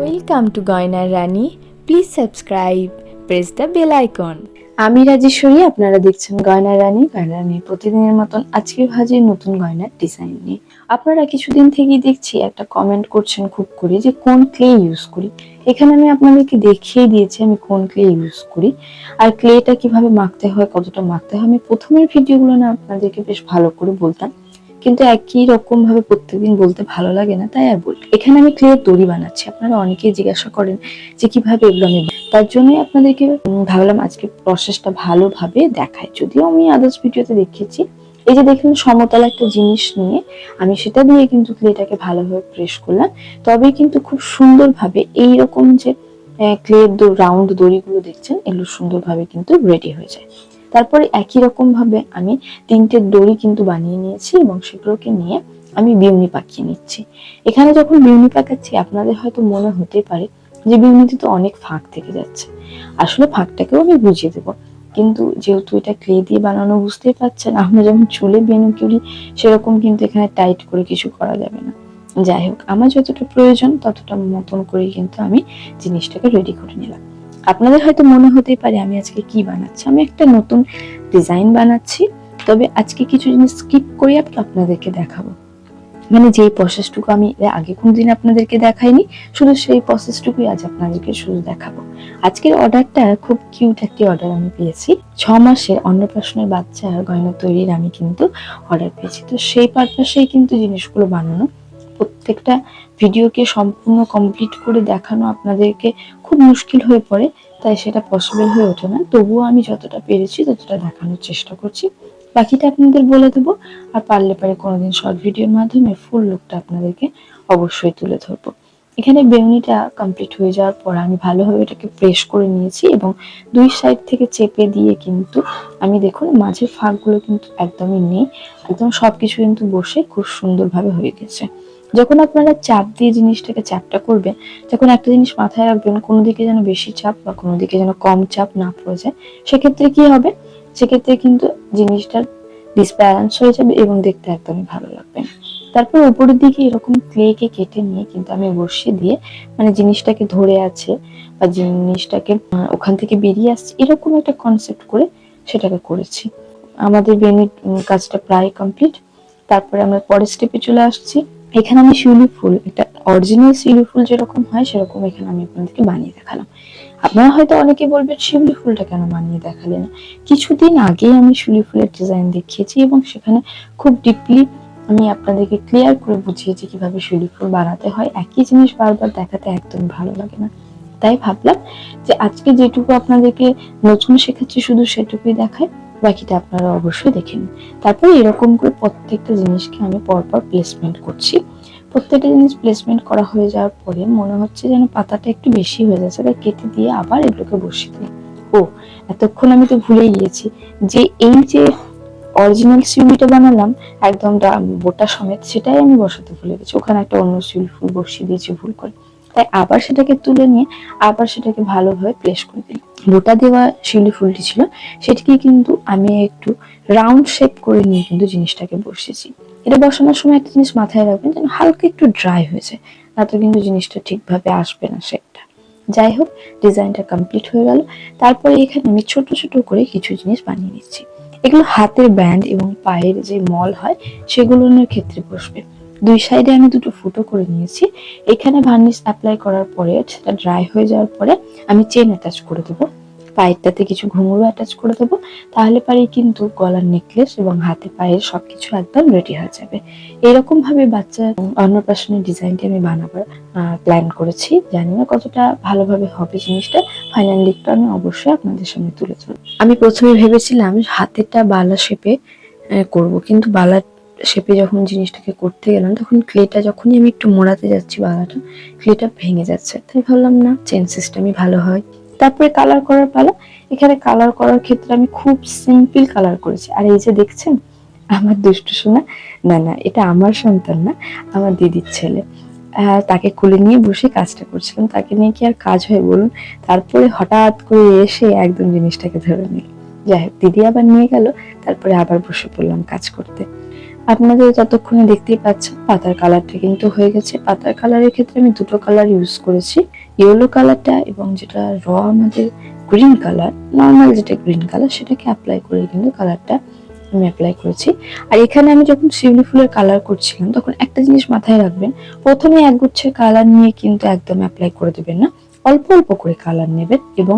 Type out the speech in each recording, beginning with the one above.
Welcome to গয়নার রানী please subscribe press the bell icon আমি রাজেশ্বরী আপনারা দেখছেন গয়না রানী। গয়না রানীর প্রতিদিনের মতন আজকে ভাজির নতুন গয়নার ডিজাইন নিয়ে। আপনারা কিছুদিন থেকেই দেখছি, একটা কমেন্ট করছেন খুব করে যে, কোন ক্লে ইউজ করি? এখানে আমি আপনাদেরকে দেখিয়ে দিয়েছি আমি কোন ক্লে ইউজ করি। আর ক্লেটা কীভাবে মাখতে হয়, কতটা মাখতে হয়, আমি প্রথমের ভিডিওগুলো না আপনাদেরকে বেশ ভালো করে বলতাম। কিন্তু একই রকম ভাবে প্রত্যেকদিন বলতে ভালো লাগে না, তাই আর বলি। এখানে আমি ক্লে দড়ি বানাচ্ছি, আপনারা অনেকেই জিজ্ঞাসা করেন যে কীভাবে এগুলো আমি তার জন্যই আপনাদেরকে ভাবলাম আজকে প্রসেসটা ভালোভাবে দেখায় যদিও আমি আদার্স ভিডিওতে দেখেছি, এই যে দেখলেন সমতল একটা জিনিস নিয়ে আমি সেটা দিয়ে কিন্তু ক্লেটাকে ভালোভাবে প্রেস করলাম। তবে কিন্তু খুব সুন্দরভাবে এইরকম যে ক্লের রাউন্ড দড়িগুলো দেখছেন, এগুলো সুন্দরভাবে কিন্তু রেডি হয়ে যায়। তারপরে একই রকম ভাবে আমি তিনটে দড়ি কিন্তু বানিয়ে নিয়েছি এবং সেগুলোকে নিয়ে আমি বিউনি পাকিয়ে নিচ্ছি। এখানে যখন বিউনি পাকাচ্ছি, আপনাদের হয়তো মনে হতে পারে যে বিউনিতে তো অনেক ফাঁক থেকে যাচ্ছে। আসলে ফাঁকটাকেও আমি বুঝিয়ে দেবো। কিন্তু যেহেতু এটা ক্লে দিয়ে বানানো বুঝতেই পারছেন, আমরা যেমন চুলে বিউনি করি, সেরকম কিন্তু এখানে টাইট করে কিছু করা যাবে না। যাই হোক, আমার যতটা প্রয়োজন ততটা মতন করে কিন্তু আমি জিনিসটাকে রেডি করে নিলাম। আপনাদের হয়তো মনে হতেই পারে আমি আজকে কি বানাচ্ছি? আমি একটা নতুন ডিজাইন বানাচ্ছি, তবে আজকে কিছু জিনিস স্কিপ করে আপনাদেরকে দেখাবো। মানে যেই প্রসেসটুকু আমি আগে কোনদিন আপনাদেরকে দেখাইনি, শুধু সেই প্রসেসটুকুই আজ আপনাদেরকে শুধু দেখাবো। আজকের অর্ডারটা খুব কিউট একটি অর্ডার আমি পেয়েছি। ছ মাসের অন্নপ্রাশনের বাচ্চা গয়না তৈরির আমি কিন্তু অর্ডার পেয়েছি। তো সেই পারপাসেই কিন্তু জিনিসগুলো বানানো প্রত্যেকটা ভিডিওকে সম্পূর্ণ কমপ্লিট করে দেখানো আপনাদেরকে খুব মুশকিল হয়ে পড়ে, তাই সেটা পসিবল হয়ে ওঠে না। তবুও আমি যতটা পেরেছি ততটা দেখানোর চেষ্টা করছি। বাকিটা আপনাদের বলে দেবো, আর পারলে পারে কোনোদিন শর্ট ভিডিওর মাধ্যমে ফুল লুকটা আপনাদেরকে অবশ্যই তুলে ধরবো। এখানে বেউনিটা কমপ্লিট হয়ে যাওয়ার পর আমি ভালোভাবে এটাকে প্রেস করে নিয়েছি এবং দুই সাইড থেকে চেপে দিয়ে কিন্তু আমি দেখুন মাঝের ফাঁকগুলো কিন্তু একদমই নেই, একদম সবকিছু কিন্তু বসে খুব সুন্দরভাবে হয়ে গেছে। যখন আপনারা চাপ দিয়ে জিনিসটাকে চাপটা করবেন, যখন একটা জিনিস মাথায় রাখবেন, কোনো দিকে যেন বেশি চাপ বা কোনো দিকে যেন কম চাপ না পড়ে যায়, সেক্ষেত্রে কি হবে? সেক্ষেত্রে কিন্তু জিনিসটার ডিসব্যালেন্স হয়ে যাবে এবং দেখতে একদমই ভালো লাগবে না। তারপর উপরের দিকে এরকম ক্লেকে কেটে নিয়ে কিন্তু আমি বসিয়ে দিয়ে মানে জিনিসটাকে ধরে আছে বা জিনিসটাকে ওখান থেকে বেরিয়ে আসছে, এরকম একটা কনসেপ্ট করে সেটাকে করেছি। আমাদের বেনির কাজটা প্রায় কমপ্লিট তারপরে আমরা পরের স্টেপে চলে আসছি। এখানে আমি শিউলি ফুল একটা অরিজিনাল শিউলি ফুল যেরকম হয়, সেরকম এখানে আমি আপনাদেরকে বানিয়ে দেখালাম। আপনারা হয়তো অনেকে বলবেন, শিউলি ফুলটা কেন বানিয়ে দেখালেন? কিছুদিন আগে আমি শিউলি ফুলের ডিজাইন দেখিয়েছি এবং সেখানে খুব ডিপলি আমি আপনাদেরকে ক্লিয়ার করে বুঝিয়েছি কীভাবে শিউলি ফুল বানাতে হয়। একই জিনিস বারবার দেখাতে একদম ভালো লাগে না। তাই ভাবলাম যে আজকে যেটুকু আপনাদেরকে নতুন শেখাচ্ছি, শুধু সেটুকুই দেখায় বাকিটা আপনারা অবশ্যই দেখেন। তারপরে এরকম করে প্রত্যেকটা জিনিসকে আমি পরপর প্লেসমেন্ট করছি। প্রত্যেকটা জিনিস প্লেসমেন্ট করা হয়ে যাওয়ার পরে মনে হচ্ছে যেন পাতাটা একটু বেশি হয়ে যাচ্ছে, তাই কেটে দিয়ে আবার এগুলোকে বসিয়ে দিই। ও, এতক্ষণ আমি তো ভুলেই গিয়েছি যে এই যে অরিজিনাল সিউলিটা বানালাম, একদম বোটা সমেত সেটাই আমি বসাতে ভুলে গেছি। ওখানে একটা অন্য সিউলি ফুল বসিয়ে দিয়েছি ভুল করে। তাই আবার সেটাকে তুলে নিয়ে আবার সেটাকে ভালোভাবে প্লেস করে দিই বোটা দেওয়া শিউলি ফুলটি ছিল, সেটিকে কিন্তু আমি একটু রাউন্ড শেপ করে নিয়ে কিন্তু জিনিসটাকে বসিয়েছি। এটা বসানোর সময় একটা জিনিস মাথায় রাখবেন যেন হালকা একটু ড্রাই হয়েছে না তো কিন্তু জিনিসটা ঠিকভাবে আসবে না শেপটা যাই হোক ডিজাইনটা কমপ্লিট হয়ে গেল। তারপরে এখানে আমি ছোট ছোট করে কিছু জিনিস বানিয়ে নিচ্ছি। এগুলো হাতের ব্যান্ড এবং পায়ের যে মল হয়, সেগুলোর ক্ষেত্রে বসবে। দুই সাইডে আমি দুটো ফুটো করে নিয়েছি। এখানে ভার্নিশ অ্যাপ্লাই করার পরে, সেটা ড্রাই হয়ে যাওয়ার পরে আমি চেন অ্যাটাচ করে দেবো। পায়েরটাতে কিছু ঘুঙুরও অ্যাটাচ করে দেবো। তাহলে পারেই কিন্তু গলার নেকলেস এবং হাতে পায়ের সবকিছু একদম রেডি হয়ে যাবে। এরকমভাবে বাচ্চা অন্নপ্রাশনের ডিজাইনটি আমি বানাবার প্ল্যান করেছি। জানি না কতটা ভালোভাবে হবে জিনিসটা। ফাইনাল লিকটা আমি অবশ্যই আপনাদের সামনে তুলে ধরব। আমি প্রথমে ভেবেছিলাম হাতেরটা বালা শেপে করব। কিন্তু বালা শেপে যখন জিনিসটাকে করতে গেলাম, তখন ক্লেটা যখনই আমি একটু মোড়াতে যাচ্ছি বালাটা ক্লেটা ভেঙে যাচ্ছে। তাই ভাবলাম, না চেন সিস্টেমই ভালো হয়। তারপরে কালার করার পালা, এখানে কালার করার ক্ষেত্রে আমি খুব সিম্পল কালার করেছি। আর এই যে দেখছেন, আমার দুষ্টু সোনা, না না, এটা আমার সন্তান না, আমার দিদির ছেলে। তাকে কোলে নিয়ে বসে কাজটা করছিলাম। তাকে নিয়ে কি আর কাজ হয় বলুন? তারপরে হঠাৎ করে এসে একদম জিনিসটাকে ধরে নিল যাই হোক, দিদি আবার নিয়ে গেল, তারপরে আবার বসে পড়লাম কাজ করতে। আপনাদের ততক্ষণে দেখতেই পাচ্ছেন, পাতার কালারটা কিন্তু হয়ে গেছে। পাতার কালারের ক্ষেত্রে আমি দুটো কালার ইউজ করেছি ইয়েলো কালারটা এবং যেটা র আমাদের গ্রিন কালার নর্মাল যেটা গ্রিন কালার সেটাকে অ্যাপ্লাই করে কিন্তু কালারটা আমি অ্যাপ্লাই করেছি। আর এখানে আমি যখন শিউলি ফুলের কালার করছিলাম, তখন একটা জিনিস মাথায় রাখবেন, প্রথমে এক গুচ্ছের কালার নিয়ে কিন্তু একদম অ্যাপ্লাই করে দেবেন না, অল্প অল্প করে কালার নেবেন এবং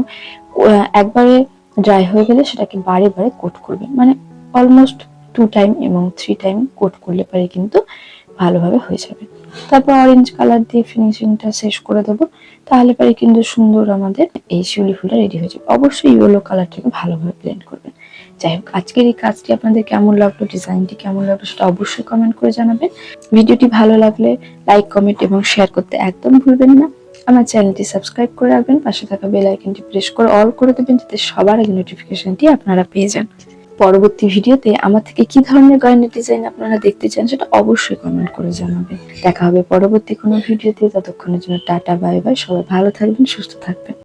একবারে ড্রাই হয়ে গেলে সেটাকে বারে বারে কোট করবেন মানে অলমোস্ট টু টাইম এবং থ্রি টাইম কোট করলে পরে কিন্তু ভালোভাবে হয়ে যাবে। তারপর অরেঞ্জ কালার দিয়ে ফিনিশিংটা শেষ করে দেবো। তাহলে পরে কিন্তু সুন্দর আমাদের এই শিউলি ফুলটা রেডি হয়ে যাবে। অবশ্যই ইয়েলো কালারটাকে ভালোভাবে ব্লেন্ড করবেন। যাই হোক, আজকের এই কাজটি আপনাদের কেমন লাগল ডিজাইনটি কেমন লাগল সেটা অবশ্যই কমেন্ট করে জানাবেন। ভিডিওটি ভালো লাগলে লাইক কমেন্ট এবং শেয়ার করতে একদম ভুলবেন না। আমার চ্যানেলটি সাবস্ক্রাইব করে রাখবেন, পাশে থাকা বেল আইকনটি প্রেস করে অল করে দেবেন যাতে সবার আগে নোটিফিকেশনটি আপনারা পেয়ে যান। পরবর্তী ভিডিওতে আমার থেকে কি ধরনের গয়নার ডিজাইন আপনারা দেখতে চান সেটা অবশ্যই কমেন্ট করে জানাবেন। দেখা হবে পরবর্তী কোনো ভিডিওতে, ততক্ষণের জন্য টাটা বাই বাই সবাই ভালো থাকবেন, সুস্থ থাকবেন।